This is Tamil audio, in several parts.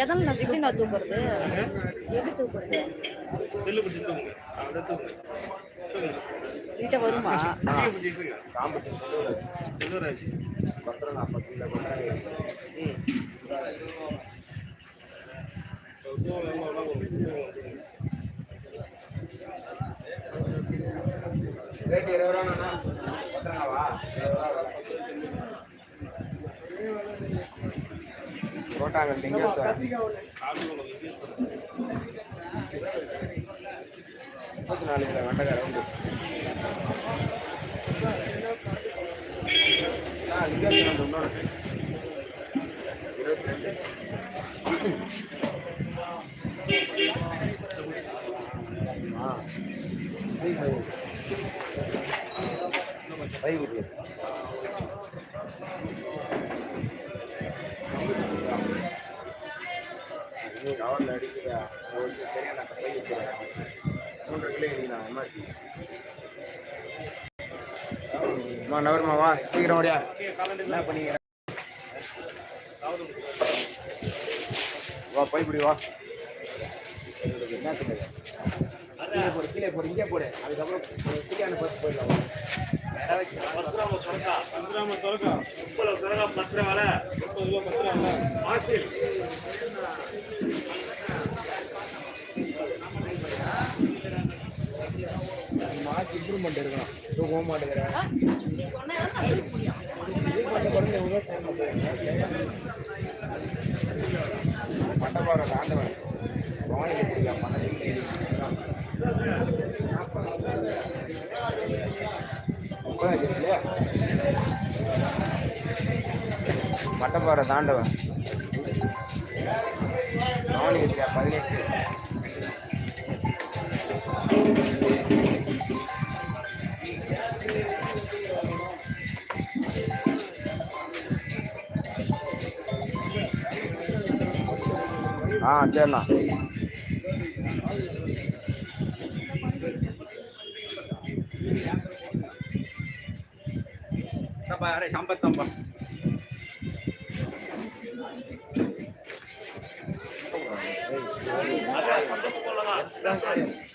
எதால நான் எப்படி நான் தூக்குறது? எப்படி தூக்குறது? செல்லு பிடிச்சி தூங்கு அதை தூங்கு தூங்கு கிட்ட வருமா? கீழே பிடிச்சி வச்சுக்க செல்வராஜ் ம் போட்டாங்க லிங்கேஸ்வரர் முப்பத்தி நாலு கிலோ வெண்டைக்காய் ரவுண்டு ஆ இருபத்தி ரெண்டு ஆ. பை கவரில் அடிக்குதா தெரியும் நான் கை வச்சுருக்கேன் மூன்று கிலோ எம்ஆர்பி அம்மா வா சீக்கிரம் ஓடியா என்ன பண்ணிக்கிறேன் வா பைப்பிடி வா என்ன சொல்லுங்க கீழே போடு கீழே போடு இங்கே போடு. அதுக்கப்புறம் கீழே பஸ் போயிடலாம். வா. பத்திராம சொரக்கா பத்திராம சொரக்கா முப்பது சொரக்கா பத்திரம் வேலை முப்பது ரூபா பத்திரம் வேலை ஆசில் மார்க் இம்ப்ரூவ்மெண்ட் இருக்கணும் மாட்டேங்கிறேன் தூக்க முடியும் மட்டப்பாறை ஆண்டவன் பவானி பிடிக்கலாம் இல்லையா மட்டப்பாறை தாண்டவன். பவானி பதினெட்டு? ஆ சரிண்ணா. சம்பத்தம்பா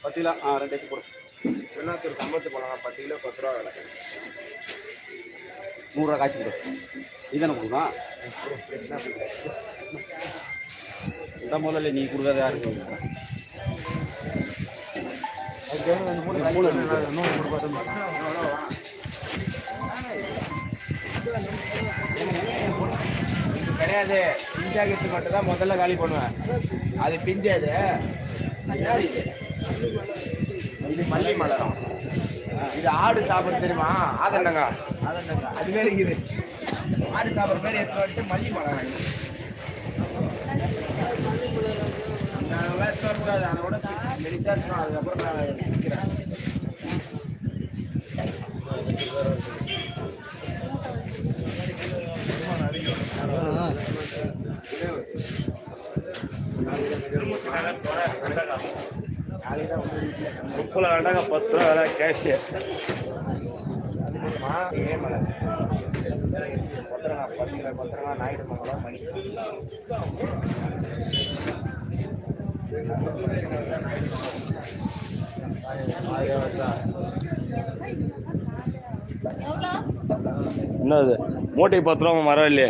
பத்து கிலோ ஆ ரெண்டு போடு. வெள்ளாத்தூர் சம்பத்து போலாம் பத்து கிலோ பத்து ரூபா விலை. நூறுரூவா காய்ச்சி கொடு. இதானே கொடுக்கலாம் இந்த முதல்ல நீ கொடுக்காத யாருக்கு கிடையாது. பிஞ்சாகிறது மட்டும் தான் முதல்ல காலி பண்ணுவேன். அது பிஞ்சாது. இது? மல்லி மலரம். இது ஆடு சாப்பிட தெரியுமா? ஆதண்டங்க. ஆதண்டங்க. அது இருக்குது. ஆடு சாப்பிட்ற மாதிரி எடுத்து வந்துட்டு மல்லி மலரம். இது. நான் வேஸ்ட் அதோட மெலிசா முப்பது வேண்டாங்க பத்து ரூபா வேலை கேஷு. பத்திரங்க பத்திரங்க நாயுடு மங்கலம் மணி என்னது? மூட்டை பத்து ரூபா மரம் இல்லையே.